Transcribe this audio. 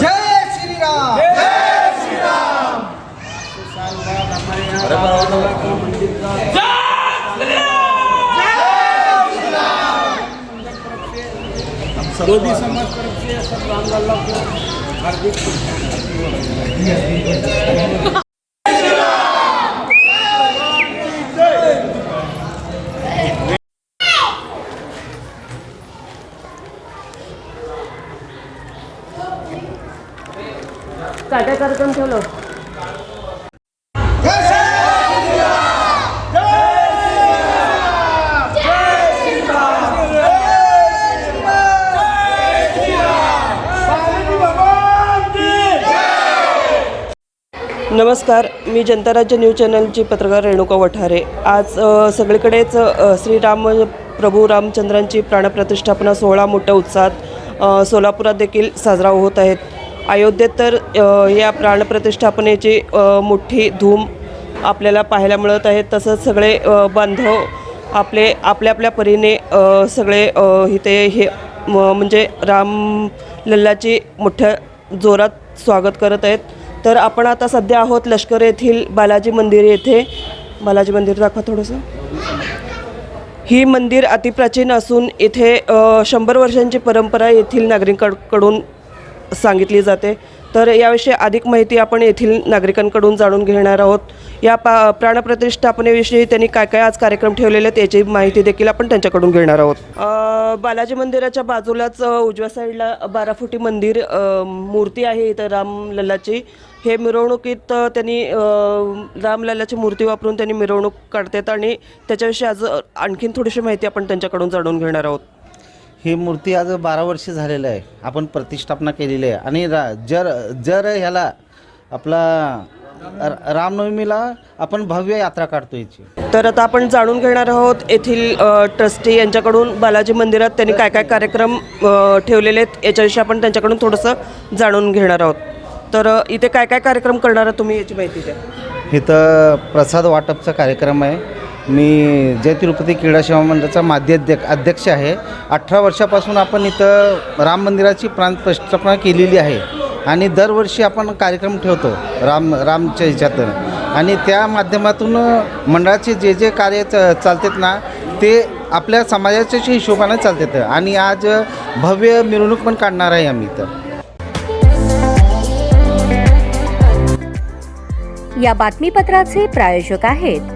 जय श्री राम जय श्री राम मोदी समाज तरफ से सब राम लल्ला को हार्दिक काय काय कार्यक्रम ठेवलं. जय श्री राम जय श्री राम जय श्री राम जय श्री राम बालाजी भगवान की नमस्कार मी जनता राज्य न्यूज चॅनलची पत्रकार रेणुका वठारे. आज सगळीकडेच श्रीराम प्रभू रामचंद्रांची प्राणप्रतिष्ठापना सोहळा मोठ्या उत्साहात सोलापुरात देखील साजरा होत आहेत अयोध्येत तर या प्राणप्रतिष्ठापनेची मोठी धूम आपल्याला पाहायला मिळत आहे. तसंच सगळे बांधव आपले आपल्या आपल्या परीने सगळे इथे हे म- म्हणजे राम लल्लाची मोठ्या जोरात स्वागत करत आहेत. तर आपण आता सध्या आहोत लष्कर येथील बालाजी मंदिर येथे. बालाजी मंदिर दाखवा थोडंसं. ही मंदिर अतिप्राचीन असून येथे शंभर वर्षांची परंपरा येथील नागरिकांकडून सांगितली जाते. तर याविषयी अधिक माहिती आपण येथील नागरिकांकडून जाणून घेणार आहोत. या पा प्राणप्रतिष्ठापनेविषयी त्यांनी काय काय आज कार्यक्रम ठेवलेले आहेत याची माहिती देखील आपण त्यांच्याकडून घेणार आहोत. बालाजी मंदिराच्या बाजूलाच उजव्या साईडला बारा फुटी मंदिर मूर्ती आहे इथं रामलल्लाची हे मिरवणुकीत त्यांनी रामलल्लाची मूर्ती वापरून त्यांनी मिरवणूक काढतात आणि त्याच्याविषयी आज आणखीन थोडीशी माहिती आपण त्यांच्याकडून जाणून घेणार आहोत. ही मूर्ती आज बारा वर्ष झालेलं आहे. आपण प्रतिष्ठापना केलेली आहे. आणि रा जर जर ह्याला आपला रामनवमीला आपण भव्य यात्रा काढतो याची. तर आता आपण जाणून घेणार आहोत येथील ट्रस्टी यांच्याकडून बालाजी मंदिरात त्यांनी काय काय कार्यक्रम ठेवलेले आहेत याच्याविषयी आपण त्यांच्याकडून थोडंसं जाणून घेणार आहोत. तर इथे काय काय कार्यक्रम करणार आहात तुम्ही याची माहिती द्या. इथं प्रसाद वाटपचा कार्यक्रम आहे. मी जय तिरुपती क्रीडा सेवा मंडळाचा माध्यध्यक्ष अध्यक्ष आहे. अठरा वर्षापासून आपण इथं राम मंदिराची प्रांत प्रस्थापना केलेली आहे आणि दरवर्षी आपण कार्यक्रम ठेवतो राम रामच्या ह्याच्यातून आणि त्या माध्यमातून मंडळाचे जे जे कार्य च चालतात ना ते आपल्या समाजाच्या हिशोबाने चालतात आणि आज भव्य मिरवणूक पण काढणार आहे आम्ही इथं. या बातमीपत्राचे प्रायोजक आहेत